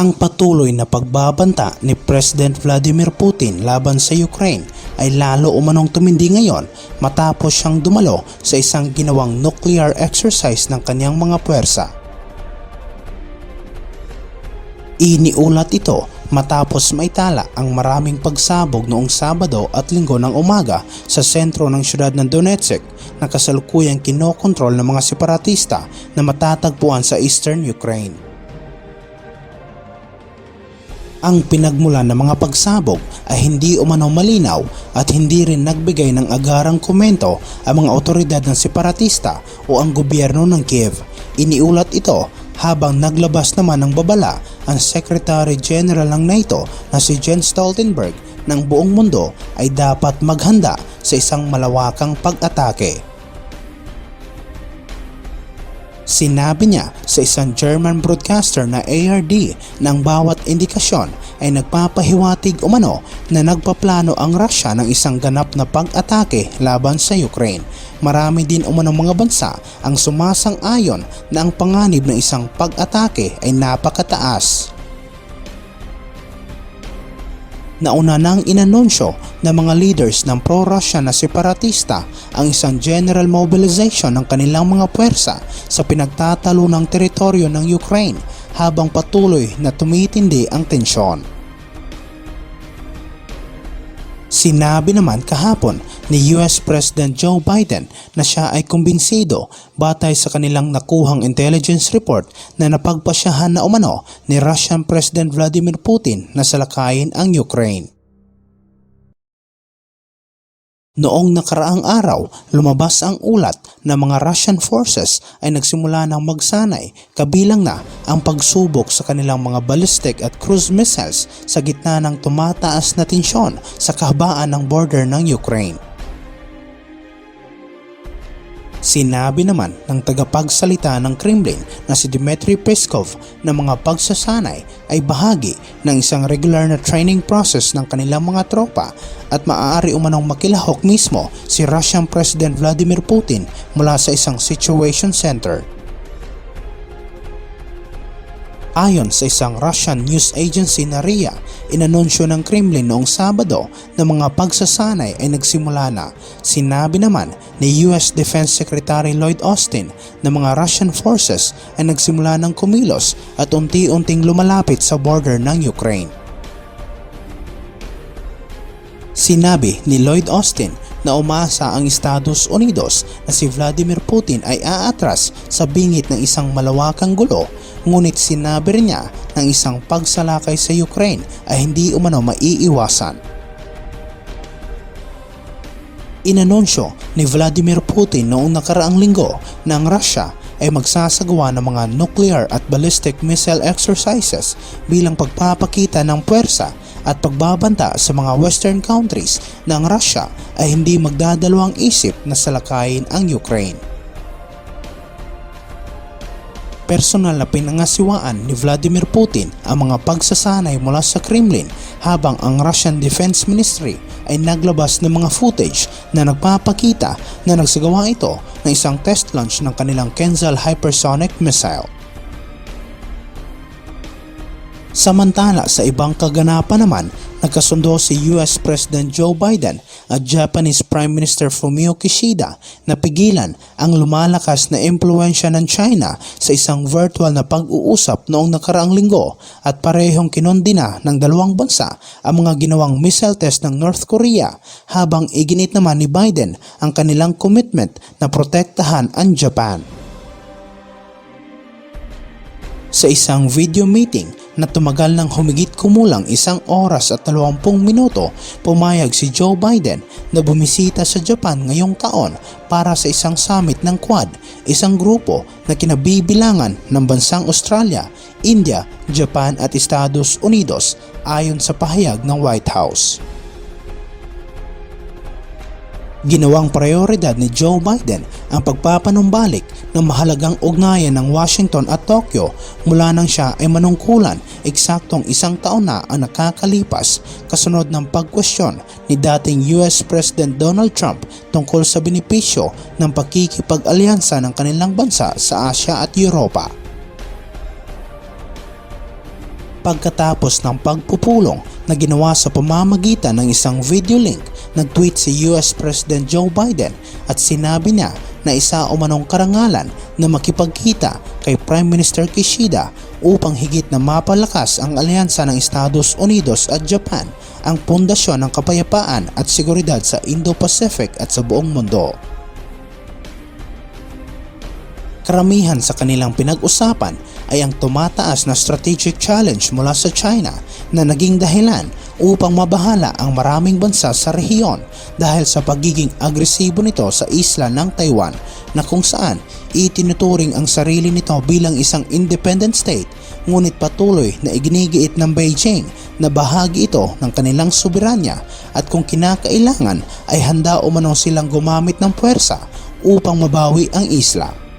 Ang patuloy na pagbabanta ni President Vladimir Putin laban sa Ukraine ay lalo umanong tumindi ngayon matapos siyang dumalo sa isang ginawang nuclear exercise ng kanyang mga puwersa. Iniulat ito matapos maitala ang maraming pagsabog noong Sabado at Linggo ng umaga sa sentro ng siyudad ng Donetsk na kasalukuyang kinokontrol ng mga separatista na matatagpuan sa eastern Ukraine. Ang pinagmulan ng mga pagsabog ay hindi umano malinaw at hindi rin nagbigay ng agarang komento ang mga otoridad ng separatista o ang gobyerno ng Kiev. Iniulat ito habang naglabas naman ng babala ang Secretary General ng NATO na si Jens Stoltenberg ng buong mundo ay dapat maghanda sa isang malawakang pag-atake. Sinabi niya sa isang German broadcaster na ARD na bawat indikasyon ay nagpapahiwatig umano na nagpaplano ang Russia ng isang ganap na pag-atake laban sa Ukraine. Marami din umano mga bansa ang sumasang-ayon na ang panganib ng isang pag-atake ay napakataas. Nauna nang inanunsyo ng mga leaders ng pro-Russia na separatista ang isang general mobilization ng kanilang mga puwersa sa pinagtatalo ng teritoryo ng Ukraine habang patuloy na tumitindi ang tensyon. Sinabi naman kahapon ni US President Joe Biden na siya ay kumbinsido batay sa kanilang nakuhang intelligence report na napagpasyahan na umano ni Russian President Vladimir Putin na salakayin ang Ukraine. Noong nakaraang araw, lumabas ang ulat na mga Russian forces ay nagsimula ng magsanay kabilang na ang pagsubok sa kanilang mga ballistic at cruise missiles sa gitna ng tumataas na tensyon sa kahabaan ng border ng Ukraine. Sinabi naman ng tagapagsalita ng Kremlin na si Dmitry Peskov na mga pagsasanay ay bahagi ng isang regular na training process ng kanilang mga tropa at maaari umanong makilahok mismo si Russian President Vladimir Putin mula sa isang situation center. Ayon sa isang Russian news agency na RIA, inanunsyo ng Kremlin noong Sabado na mga pagsasanay ay nagsimula na. Sinabi naman ni US Defense Secretary Lloyd Austin na mga Russian forces ay nagsimula ng kumilos at unti-unting lumalapit sa border ng Ukraine. Sinabi ni Lloyd Austin na umaasa ang Estados Unidos na si Vladimir Putin ay aatras sa bingit ng isang malawakang gulo ngunit sinabi rin niya ng isang pagsalakay sa Ukraine ay hindi umano maiiwasan. Inanunsyo ni Vladimir Putin noong nakaraang linggo na ang Russia ay magsasagawa ng mga nuclear at ballistic missile exercises bilang pagpapakita ng puwersa at pagbabanta sa mga western countries na ang Russia ay hindi magdadalawang isip na salakayin ang Ukraine. Personal na pinangasiwaan ni Vladimir Putin ang mga pagsasanay mula sa Kremlin habang ang Russian Defense Ministry ay naglabas ng mga footage na nagpapakita na nagsagawa ito ng isang test launch ng kanilang Kenzal hypersonic missile. Samantala sa ibang kaganapan naman, nagkasundo si US President Joe Biden at Japanese Prime Minister Fumio Kishida na pigilan ang lumalakas na impluensya ng China sa isang virtual na pag-uusap noong nakaraang linggo at parehong kinondina ng dalawang bansa ang mga ginawang missile test ng North Korea habang iginit naman ni Biden ang kanilang commitment na protektahan ang Japan. Sa isang video meeting na tumagal ng humigit kumulang isang oras at 20 minuto, pumayag si Joe Biden na bumisita sa Japan ngayong taon para sa isang summit ng Quad, isang grupo na kinabibilangan ng bansang Australia, India, Japan at Estados Unidos ayon sa pahayag ng White House. Ginawang prioridad ni Joe Biden ang pagpapanumbalik ng mahalagang ugnayan ng Washington at Tokyo mula nang siya ay manungkulan eksaktong isang taon na ang nakakalipas kasunod ng pagkwestiyon ni dating US President Donald Trump tungkol sa benepisyo ng pakikipag-alyansa ng kanilang bansa sa Asya at Europa. pagkatapos ng pagpupulong na ginawa sa pamamagitan ng isang video link nag-tweet si US President Joe Biden at sinabi niya na isa o manong karangalan na makipagkita kay Prime Minister Kishida upang higit na mapalakas ang alyansa ng Estados Unidos at Japan ang pundasyon ng kapayapaan at seguridad sa Indo-Pacific at sa buong mundo. Karamihan sa kanilang pinag-usapan ay ang tumataas na strategic challenge mula sa China na naging dahilan upang mabahala ang maraming bansa sa rehiyon dahil sa pagiging agresibo nito sa isla ng Taiwan na kung saan itinuturing ang sarili nito bilang isang independent state ngunit patuloy na iginigiit ng Beijing na bahagi ito ng kanilang soberanya at kung kinakailangan ay handa umano silang gumamit ng puwersa upang mabawi ang isla.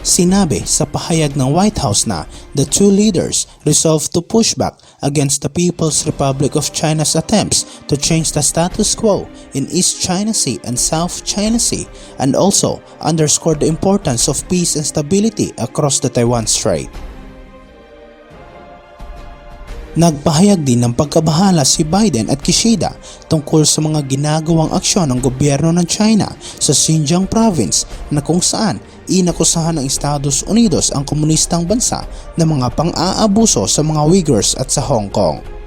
Sinabi sa pahayag ng White House na the two leaders resolved to push back against the People's Republic of China's attempts to change the status quo in East China Sea and South China Sea and also underscored the importance of peace and stability across the Taiwan Strait. Nagpahayag din ng pagkabahala si Biden at Kishida tungkol sa mga ginagawang aksyon ng gobyerno ng China sa Xinjiang province na kung saan inakusahan ng Estados Unidos ang komunistang bansa ng mga pang-aabuso sa mga Uyghurs at sa Hong Kong.